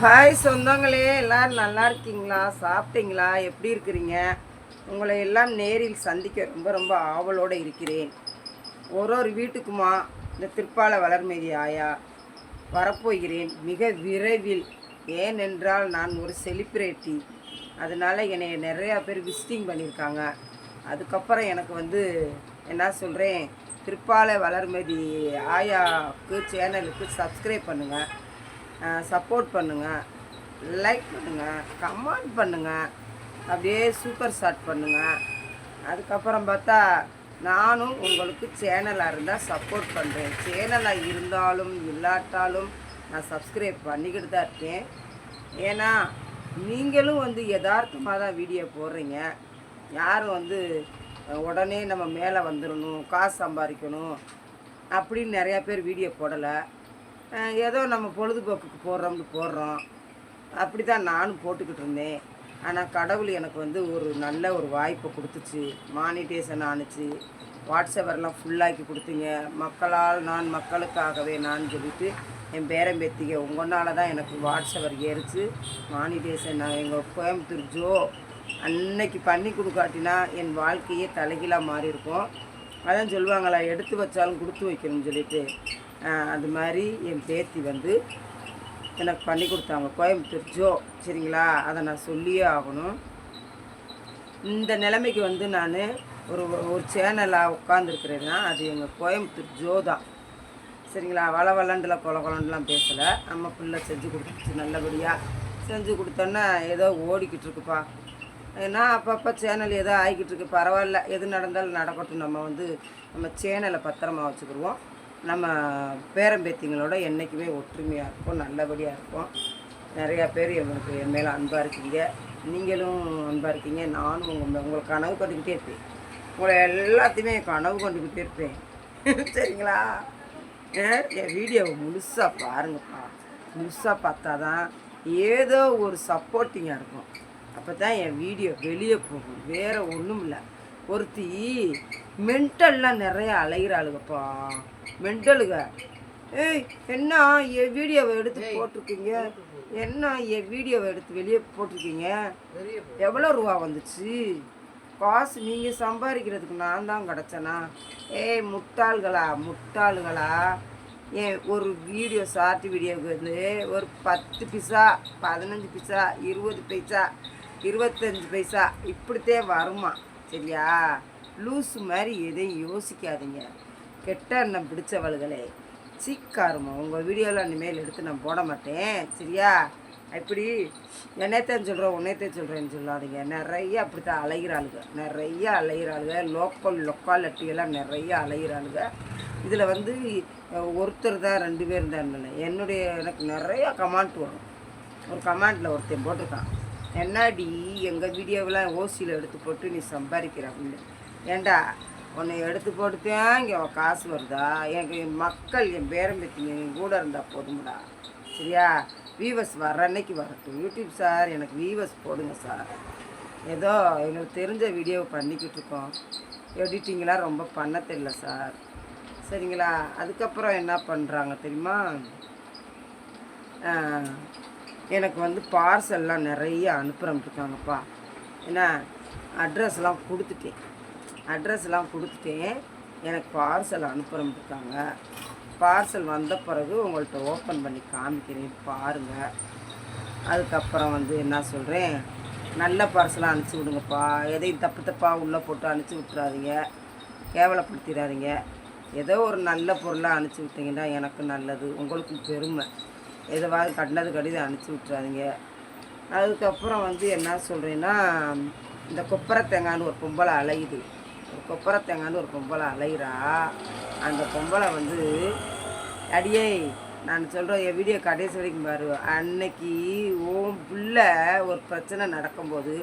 Hi சொந்தங்களே எல்லோரும் நல்லா இருக்கீங்களா? சாப்பிட்டீங்களா? எப்படி இருக்கிறீங்க? உங்களை எல்லாம் நேரில் சந்திக்க ரொம்ப ரொம்ப ஆவலோடு இருக்கிறேன். ஒரு ஒரு வீட்டுக்குமா இந்த திருப்பால வளர்மதி ஆயா வரப்போகிறேன் மிக விரைவில். ஏனென்றால் நான் ஒரு செலிப்ரிட்டி. அதனால் என்னை நிறையா பேர் விசிட்டிங் பண்ணியிருக்காங்க. அதுக்கப்புறம் எனக்கு வந்து என்ன சொல்கிறேன் திருப்பால வளர்மதி ஆயாவுக்கு சேனலுக்கு சப்ஸ்கிரைப் பண்ணுங்கள் சப்போர்ட் பண்ணுங்கள் லைக் பண்ணுங்கள் கமெண்ட் பண்ணுங்கள் அப்படியே சூப்பர் ஸ்டார்ட் பண்ணுங்கள் அதுக்கப்புறம் பார்த்தா நானும் உங்களுக்கு சேனலாக இருந்தால் சப்போர்ட் பண்ணுறேன் சேனலாக இருந்தாலும் இல்லாட்டாலும் நான் சப்ஸ்கிரைப் பண்ணிக்கிட்டு தான் இருக்கேன். ஏன்னா நீங்களும் வந்து யதார்த்தமாக தான் வீடியோ போடுறீங்க. யாரும் வந்து உடனே நம்ம மேலே வந்துடணும் காசு சம்பாதிக்கணும் அப்படின்னு நிறையா பேர் வீடியோ போடலை. ஏதோ நம்ம பொழுதுபோக்குக்கு போடுறோம்னு போடுறோம். அப்படி தான் நானும் போட்டுக்கிட்டு இருந்தேன். ஆனால் கடவுள் எனக்கு வந்து ஒரு நல்ல ஒரு வாய்ப்பை கொடுத்துச்சு. மானிட்டேஷன் ஆணுச்சு. வாட்ஸ்அப்பர்லாம் ஃபுல்லாக்கி கொடுத்தீங்க. மக்களால் நான் மக்களுக்காகவே நான் சொல்லிட்டு என் பேரன் பேத்திங்க உங்களால் தான் எனக்கு வாட்ஸ்அப்பர் ஏறிச்சு. மானிட்டேஷன் நான் எங்கள் கோயம்புத்தூர் ஜோ அன்னைக்கு பண்ணி கொடுக்காட்டினா என் வாழ்க்கையே தலைகீழாக மாறி இருக்கும் அதான் சொல்லுவாங்களா எடுத்து வச்சாலும் கொடுத்து வைக்கணும்னு சொல்லிட்டு. அது மாதிரி என் பேத்தி வந்து எனக்கு பண்ணி கொடுத்தாங்க. கோயம்புத்தூர் ஜோ சரிங்களா? அதை நான் சொல்லியே ஆகணும். இந்த நிலைமைக்கு வந்து நான் ஒரு ஒரு சேனலாக உட்காந்துருக்கிறேன்னா அது எங்கள் கோயம்புத்தூர் ஜோ தான். சரிங்களா? வள வளண்டில் கொல கொலண்டெலாம் பேசலை. நம்ம பிள்ளை செஞ்சு கொடுத்துச்சு நல்லபடியாக செஞ்சு கொடுத்தோன்னா ஏதோ ஓடிக்கிட்டு இருக்குப்பா. ஏன்னா அப்பப்போ சேனல் ஏதோ ஆகிக்கிட்டு இருக்கு. பரவாயில்ல. எது நடந்தாலும் நடக்கட்டும். நம்ம வந்து நம்ம சேனலை பத்திரமா வச்சுக்கிடுவோம் நம்ம பேரம்பேத்திங்களோட என்றைக்குமே ஒற்றுமையாக இருப்போம். நல்லபடியாக இருப்போம். நிறையா பேர் எங்களுக்கு என் மேலே அன்பாக இருக்கீங்க. நீங்களும் அன்பாக இருக்கீங்க. நானும் உங்கள் உங்களை கனவு கண்டுக்கிட்டே இருப்பேன். உங்களை எல்லாத்தையுமே கனவு கொண்டுக்கிட்டே இருப்பேன். சரிங்களா? என் வீடியோவை முழுசாக பாருங்கப்பா. முழுசாக பார்த்தா தான் ஏதோ ஒரு சப்போர்ட்டிங்காக இருக்கும். அப்போ தான் என் வீடியோ வெளியே போகும். வேறு ஒன்றும் இல்லை ஒருத்தி மென்டல்லாம் நிறைய அலைகிறாளுங்கப்பா மென்டலுங்க ஏய் என்ன என் வீடியோவை எடுத்து போட்டிருக்கீங்க? என்ன என் வீடியோவை எடுத்து வெளியே போட்டிருக்கீங்க? எவ்வளோ ரூபா வந்துச்சு? காசு நீங்கள் சம்பாதிக்கிறதுக்கு நான் தான் கிடச்சேனா? ஏய் முட்டாள்களா முட்டாள்களா? ஏன் ஒரு வீடியோ ஷார்ட் வீடியோவுக்கு வந்து ஒரு பத்து பைசா பதினஞ்சு பைசா இருபது பைசா இருபத்தஞ்சி பைசா இப்படித்தான் வருமா சரியா? லூஸு மாதிரி எதையும் யோசிக்காதீங்க. கெட்ட எண்ணம் பிடிச்சவள்களே சீக்காருமா உங்கள் வீடியோவில் இனிமேல் எடுத்து நான் போட மாட்டேன் சரியா? இப்படி என்னத்தையும் சொல்கிறேன் உன்னையத்தையும் சொல்கிறேன்னு சொல்லாதீங்க. நிறைய அப்படித்தான் அலைகிறாளுங்க நிறைய அலைகிறாளுங்க லோக்கல் லொக்காலிட்டியெல்லாம் நிறைய அலைகிறாளுங்க இதில் வந்து ஒருத்தர் தான் ரெண்டு பேர் தான் என்னுடைய எனக்கு நிறைய கமெண்ட் வரும். ஒரு கமெண்டில் ஒருத்தன் போட்டிருக்கான். என்னடி எங்கள் வீடியோவெலாம் ஓசியில் எடுத்து போட்டு நீ சம்பாதிக்கிற அப்படின்னு. ஏண்டா உன்னை எடுத்து போட்டுத்தான் இங்கே காசு வருதா? எனக்கு என் மக்கள் என் பேரம்பத்திங்க என் கூட இருந்தால் போதும்டா. சரியா? வீவஸ் வர அன்னைக்கு வரட்டும். யூடியூப் சார் எனக்கு வீவஸ் போடுங்க சார். ஏதோ எங்களுக்கு தெரிஞ்ச வீடியோ பண்ணிக்கிட்டு இருக்கோம். எடிட்டிங்லாம் ரொம்ப பண்ண தெரியல சார். சரிங்களா? அதுக்கப்புறம் என்ன பண்ணுறாங்க தெரியுமா? எனக்கு வந்து பார்சல்லாம் நிறைய அனுப்புகிறோம்ட்டுருக்காங்கப்பா என்ன அட்ரஸ்லாம் கொடுத்துட்டேன். அட்ரஸ்லாம் கொடுத்துட்டேன். எனக்கு பார்சல் அனுப்புகிறோம்ட்டுருக்காங்க பார்சல் வந்த பிறகு உங்கள்கிட்ட ஓப்பன் பண்ணி காமிக்கிறேன். பாருங்கள் அதுக்கப்புறம் வந்து என்ன சொல்கிறேன் நல்ல பார்சலாக அனுப்பிச்சி விடுங்கப்பா. எதையும் தப்பு தப்பாக உள்ளே போட்டு அனுப்பிச்சி விட்றாதீங்க கேவலப்படுத்திடாதீங்க ஏதோ ஒரு நல்ல பொருளாக அனுப்பிச்சி விட்டிங்கன்னா எனக்கு நல்லது. உங்களுக்கும் பெருமை. எதுவாக கண்டது கடிதம் அனுப்பிச்சி விட்றாதீங்க அதுக்கப்புறம் வந்து என்ன சொல்கிறேன்னா இந்த கொப்பரை தேங்காய்னு ஒரு பொம்பளை அலையுது. ஒரு கொப்பரை தேங்காய்னு ஒரு பொம்பளை அலைகிறா அந்த பொம்பளை வந்து அடியே நான் சொல்கிறேன் என் வீடியோ கடைசி வரைக்கும் பாரு. அன்னைக்கு ஓம் பிள்ளை ஒரு பிரச்சனை நடக்கும்போது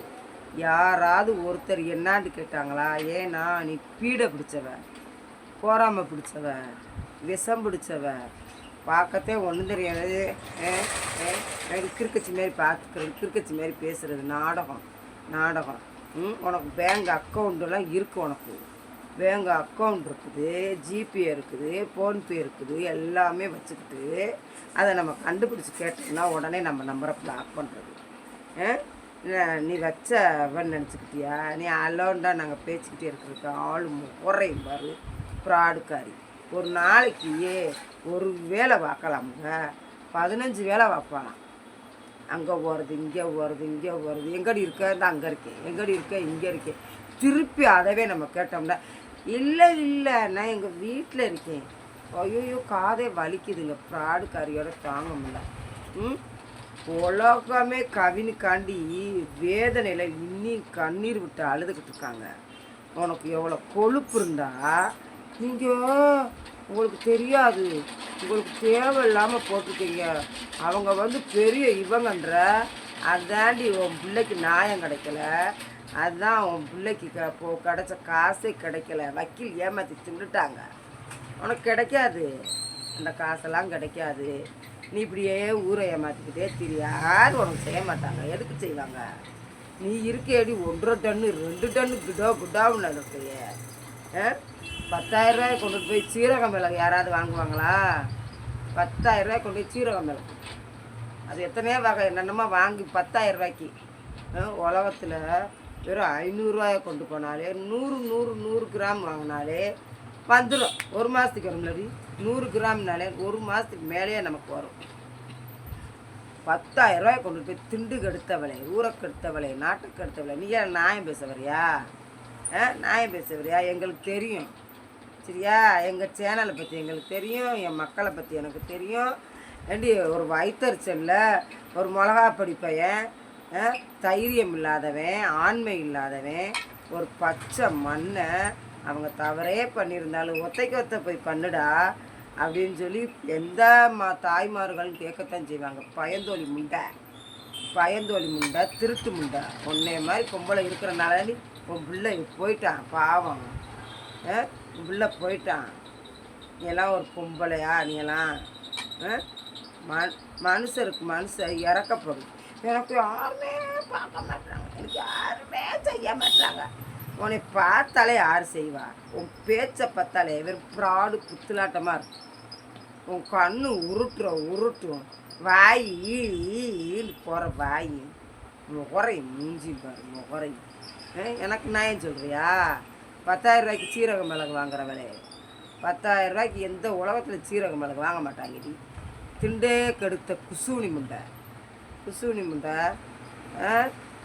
யாராவது ஒருத்தர் என்னான்னு கேட்டாங்களா? ஏன்னா நீ பீடை பிடிச்சவ போராமல் பிடிச்சவ விஷம் பிடிச்சவ பார்க்கத்தே ஒன்றும் தெரியாது. கிறுக்கச்சி மாரி பார்த்துக்கிறது கிறுக்கச்சி மாரி பேசுகிறது நாடகம் நாடகம். ம் உனக்கு பேங்க் அக்கௌண்ட்டெல்லாம் இருக்கு உனக்கு. பேங்க் அக்கௌண்ட் இருக்குது ஜிபே இருக்குது ஃபோன்பே இருக்குது எல்லாமே வச்சுக்கிட்டு அதை நம்ம கண்டுபிடிச்சி கேட்டோம்னா உடனே நம்ம நம்பரை பிளாக் பண்ணுறது நீ வச்ச அவன் நினச்சிக்கிட்டியா? நீ அலோன்டா நாங்கள் பேசிக்கிட்டே இருக்கிறதுக்கு ஆள் முறையும் பாரு ஃப்ராடுக்காரி ஒரு நாளைக்கு ஒரு வேலை பார்க்கலாமுங்க. பதினஞ்சு வேலை பார்ப்பாளாம். அங்கே போகிறது இங்கே போகிறது இங்கே போகிறது எங்கடி இருக்க? இந்த அங்கே இருக்கேன் எங்கடி இருக்க? இங்கே இருக்கேன் திருப்பி அதவே நம்ம கேட்டோம்னா இல்லை இல்லை நான் எங்கள் வீட்டில் இருக்கேன். ஐயோ காதே வலிக்குதுங்க. ப்ராடுக்காரியோட தாங்க முடியல. ம்? உலகமே கவினுக்காண்டி வேதனையில் இன்னும் கண்ணீர் விட்டு அழுதுகிட்டு இருக்காங்க. உனக்கு எவ்வளோ கொழுப்பு இருந்தால் நீங்கள் உங்களுக்கு தெரியாது. உங்களுக்கு தேவையில்லாமல் போட்டிருக்கீங்க. அவங்க வந்து பெரிய இவங்கன்ற அதாண்டி உன் பிள்ளைக்கு நியாயம் கிடைக்கல. அதுதான் உன் பிள்ளைக்கு க போ கிடச்ச காசே கிடைக்கல. வக்கீல் ஏமாற்றி தின்னுட்டாங்க. உனக்கு கிடைக்காது. அந்த காசெல்லாம் கிடைக்காது. நீ இப்படியே ஊரை ஏமாற்றிக்கிட்டே தெரியாது உனக்கு செய்ய மாட்டாங்க. எதுக்கு செய்வாங்க? நீ இருக்கேடி ஒன்றரை டன்னு ரெண்டு டன்னு குடோ குடாவும் நடக்கைய பத்தாயிரம் ரூபாய் கொண்டு போய் சீரக மிளகு யாராவது வாங்குவாங்களா? பத்தாயிரம் ரூபாய் கொண்டு போய் சீரக மிளகு அது எத்தனையோ வகை என்னென்னமோ வாங்கி பத்தாயிரம் ரூபாய்க்கு உலகத்தில் வெறும் ஐநூறுரூவாயை கொண்டு போனாலே நூறு நூறு நூறு கிராம் வாங்கினாலே வந்துடும் ஒரு மாதத்துக்கு முன்னாடி நூறு கிராம்னாலே ஒரு மாதத்துக்கு மேலேயே நமக்கு வரும். பத்தாயிரம் ரூபாய் கொண்டு போய் திண்டு கெடுத்தவளை ஊரை கெடுத்தவளே நாட்டுக்கு கெடுத்தவளே நீ ஏன் நியாயம் பேசுவரியா ஆ நியாயம் பேசுவரியா எங்களுக்கு தெரியும். சரியா? எங்கள் சேனலை பற்றி எங்களுக்கு தெரியும் என் மக்களை பற்றி எனக்கு தெரியும். ஏண்டி ஒரு வயிற்றுச்சல்ல ஒரு மிளகா படி பையன் தைரியம் இல்லாதவன் ஆண்மை இல்லாதவன் ஒரு பச்சை மண்ணை அவங்க தவறே பண்ணியிருந்தாலும் ஒத்தைக்கு ஒத்த போய் பண்ணுடா அப்படின்னு சொல்லி எந்த மா தாய்மார்களும் கேட்கத்தான் செய்வாங்க. பயந்தோழி முண்டை பயந்தோழி முண்டை திருட்டு முண்டை. ஒன்றே மாதிரி பொம்பளை இருக்கிறனால நீ உன் பிள்ளை போயிட்டான் பாவம். உள்ளே போயிட்டான். நீ எல்லாம் ஒரு பொம்பளையா நீ எல்லாம் ஆ? மனுஷருக்கு மனுஷன் இறக்கப்படும். எனக்கு யாருமே பார்க்க மாட்டாங்க. எனக்கு யாருமே செய்ய மாட்டாங்க. உன்னை பார்த்தாலே யார் செய்வா? உன் பேச்சை பார்த்தாலே வெறும் ப்ராடு புத்துலாட்டமாக இருக்கும் உன் கண்ணு உருட்டுறோம் உருட்டும். வாய் ஈ போகிற வாய். முகரை மூஞ்சி பாரு முகரை. எனக்கு நியாயம் சொல்கிறியா பத்தாயிரம் ரூபாய்க்கு சீரக மிளகு வாங்குறவளே. பத்தாயிரம் ரூபாய்க்கு எந்த உலகத்தில் சீரக மிளகு வாங்க மாட்டாங்கடி. திண்டே கெடுத்த குசூனி முண்டை. குசூனி முண்டை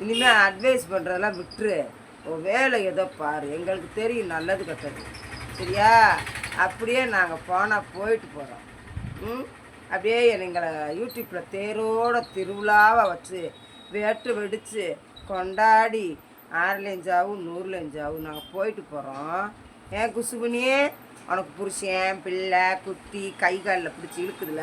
இனிமேல் அட்வைஸ் பண்ணுறதெல்லாம் விட்டுரு. ஓ வேலை ஏதோ பாரு. எங்களுக்கு தெரியும் நல்லது கெட்டது. சரியா? அப்படியே நாங்கள் போனால் போயிட்டு போகிறோம் ம்? அப்படியே எங்களை யூடியூப்பில் தேரோட திருவிழாவை வச்சு வேட்டு வெடித்து கொண்டாடி ஆறுலேஞ்சாவும் நூறுலேஞ்சாவும் நாங்கள் போயிட்டு போகிறோம் ஏன் குசுபுனியே உனக்கு புருஷன் பிள்ளை குட்டி கை காலில் பிடிச்சி இழுக்குதுல.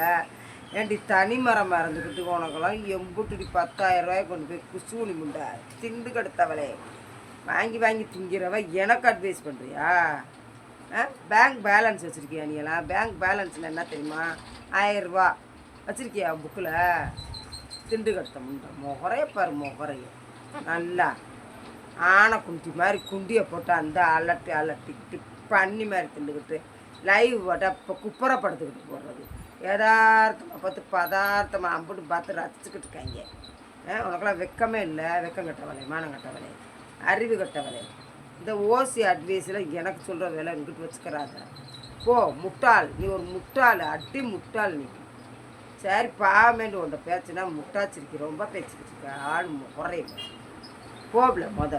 ஏன்டி தனி மரம் மறந்துக்கிட்டு உனக்கெல்லாம் எம்புட்டுடி பத்தாயிரம் ரூபாய் கொண்டு போய் குசுனி முண்டை திண்டு கெடுத்தவளே. வாங்கி வாங்கி திங்கிறவ எனக்கு அட்வைஸ் பண்ணுறியா பேங்க் பேலன்ஸ் வச்சுருக்கியா நீ எல்லாம்? பேங்க் பேலன்ஸில் என்ன தெரியுமா? ஆயிரரூபா வச்சுருக்கியா புக்கில் திண்டு கெடுத்த முண்டை. முகரையை பாரு முகரைய. நல்லா. ஆனை குண்டி மாதிரி குண்டியை போட்டு அந்த அலட்டு அலட்டிக்கிட்டு பண்ணி மாதிரி திண்டுக்கிட்டு லைவ் போட்டால் இப்போ குப்பரை படுத்துக்கிட்டு போடுறது. யதார்த்தமாக பார்த்து பதார்த்தமாக அம்புட்டு பார்த்து ரசிச்சுக்கிட்டு இருக்காங்க. ஆ, உனக்கெல்லாம் வெக்கமே இல்லை. வெக்கம் கட்டவளே மானம் கட்டவளே அறிவு கட்டவளே இந்த ஓசி அட்வைஸில் எனக்கு சொல்கிற வேலை இங்கிட்டு வச்சுக்கிறாத. போ முட்டாள். நீ ஒரு முட்டாள் அடி முட்டாள் நீ. சரி பாமேண்டு உன்ட்ட பேச்சுனா முட்டாச்சிருக்கி ரொம்ப பேச்சுக்கிட்டு இருக்க. ஆள் குறையும் போகல முத